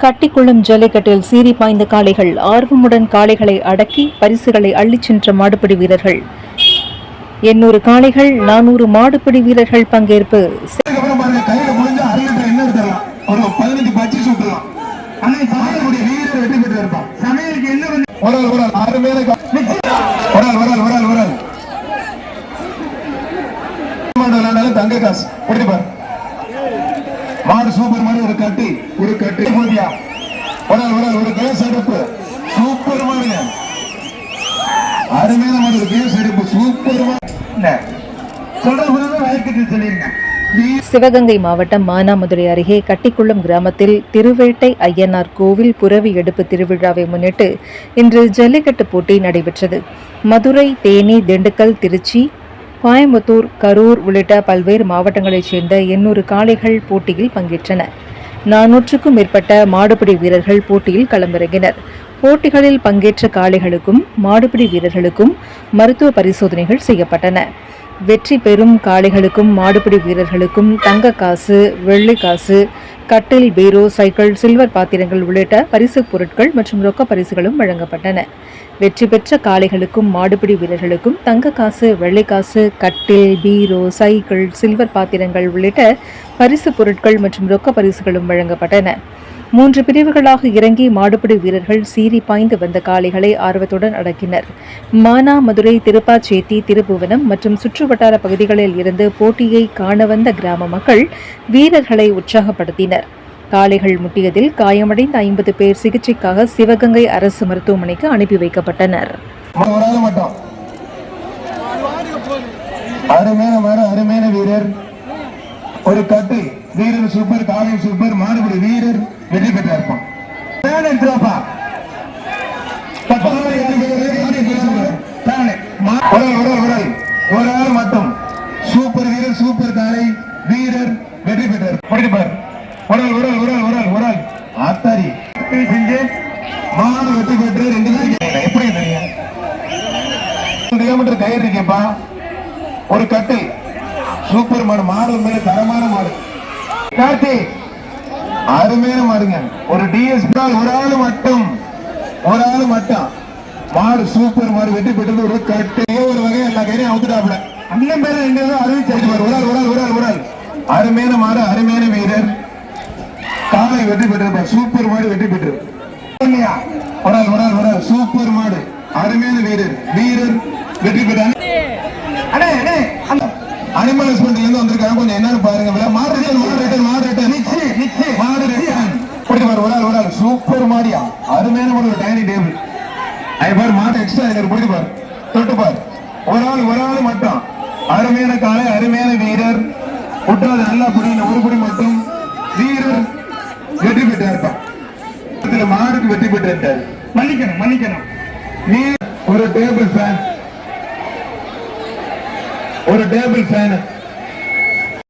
கட்டிக்குளம் ஜல்லிக்கட்டில் சீறி பாய்ந்த காளைகள் ஆர்வமுடன் காளைகளை அடக்கி பரிசுகளை அள்ளிச் சென்ற மாடுபிடி வீரர்கள். எண்ணூறு காளைகள் நானூறு மாடுபிடி வீரர்கள் பங்கேற்பு. தங்க காசு. மாடு சூப்பர் மாதிரி ஒரு கட்டி ஒரு கட்டி. போதியா ஒரு ஒரு ஒரு கேஸ் எடுப்பு. சூப்பர் மாடுங்க அருமையான மாடு ஒரு கேஸ் எடுப்பு. சூப்பர் மாடு சொல்றது வயக்கட்டு சொல்லிருங்க சிவகங்கை மாவட்டம் மானாமதுரை அருகே கட்டிக்குளம் கிராமத்தில் திருவேட்டை ஐயனார் கோவில் புறவி எடுப்பு திருவிழாவை முன்னிட்டு இன்று ஜல்லிக்கட்டு போட்டி நடைபெற்றது. மதுரை தேனி திண்டுக்கல் திருச்சி கோயம்புத்தூர் கரூர் உள்ளிட்ட பல்வேறு மாவட்டங்களைச் சேர்ந்த எண்ணூறு காளைகள் போட்டியில் பங்கேற்றன. நானூற்றுக்கும் மேற்பட்ட மாடுபிடி வீரர்கள் போட்டியில் களமிறங்கினர். போட்டிகளில் பங்கேற்ற காளைகளுக்கும் மாடுபிடி வீரர்களுக்கும் மருத்துவ பரிசோதனைகள் செய்யப்பட்டன. வெற்றி பெறும் காளைகளுக்கும் மாடுபிடி வீரர்களுக்கும் தங்க காசு வெள்ளி காசு கட்டில் பீரோ சைக்கிள் சில்வர் பாத்திரங்கள் உள்ளிட்ட பரிசுப் பொருட்கள் மற்றும் ரொக்க பரிசுகளும் வழங்கப்பட்டன. வெற்றி பெற்ற காளைகளுக்கும் மாடுபிடி வீரர்களுக்கும் தங்க காசு வெள்ளை காசு கட்டில் பீரோ சைக்கிள் சில்வர் பாத்திரங்கள் உள்ளிட்ட பரிசுப் பொருட்கள் மற்றும் ரொக்க பரிசுகளும் வழங்கப்பட்டன. மூன்று பிரிவுகளாக இறங்கி மாடுபிடி வீரர்கள் சீறி பாய்ந்து வந்த காளைகளை ஆர்வத்துடன் அடக்கினர். மானாமதுரை திருப்பாச்சேத்தி திருப்புவனம் மற்றும் சுற்றுவட்டார பகுதிகளில் இருந்து போட்டியை காண வந்த கிராம மக்கள் வீரர்களை உற்சாகப்படுத்தினர். காளைகள் முட்டியதில் காயமடைந்த ஐம்பது பேர் சிகிச்சைக்காக சிவகங்கை அரசு மருத்துவமனைக்கு அனுப்பி வைக்கப்பட்டனர். அருமையான அருமையான வீரர். ஒரு கட்டு. வீரர் சூப்பர் காலையும் சூப்பர் மாறுபடி வீரர் வெற்றி பெற்ற இருப்பான் ஒரு ஆள், மட்டும். சூப்பர் வீரர் சூப்பர் காலை வீரர் வெற்றி பெற்றார். பாரு ஒரு உடல் உடல் உடல் ஒரு ஆள் ஆத்தாரி. செஞ்சு மாடு வெற்றி பெற்று ரெண்டு பேரும் எப்படி கிலோமீட்டர் கயிறு இருக்கேப்பா ஒரு கட்டு சூப்பர் மாடு. மாடு மேல தரமான மாடு. கார்த்தி அருமையான மாடுங்க. ஒரு டிஎஸ்பி ஒரு ஆள் மட்டும் ஒரு ஆள் மட்டும். மாடு சூப்பர் மாடு வெற்றி பெற்றது ஒரு கட்டையே ஒரு வகை எல்லா கயிறையும் அவுத்துட்டாப்ல அண்ணன் பேர ரெண்டு பேரும் அறிவிச்சு ஒரு ஆள் ஒரு ஆள் ஒரு ஆள் ஒரு ஆள். அருமையான மாடு அருமையான வீரர். காலை வெற்றி பெற்றிருப்பார். சூப்பர் மாடு வெற்றி பெற்று இல்லையா? ஒரு ஆள் ஒரு ஆள் ஒரு ஆள். சூப்பர் மாடு அருமையான வீரர். வீரர் வெற்றி பெற்றார். அடே அடே போயிட்டு பாரு ஒரு ஆள் ஒரு ஆள் சூப்பர் மாடியா அருமையான மாடு ஒரு டைனிங் டேபிள். அது பாரு மாட்டு எக்ஸ்ட்ரா எனக்கு போயிட்டு பார். தொட்டு பார். ஒரு ஆள் ஒரு ஆள் மட்டும். அருமையான காலை அருமையான வீரர். விட்டாது நல்லா புரியல ஒரு குடி மட்டும். வீரர் வெற்றி பெற்றார் இதுல மாடுக்கு வெற்றி பெற்றார் மன்னிக்கணும் மன்னிக்கணும். நீ ஒரு டேபிள் ஃபேன் ஒரு டேபிள் ஃபேன்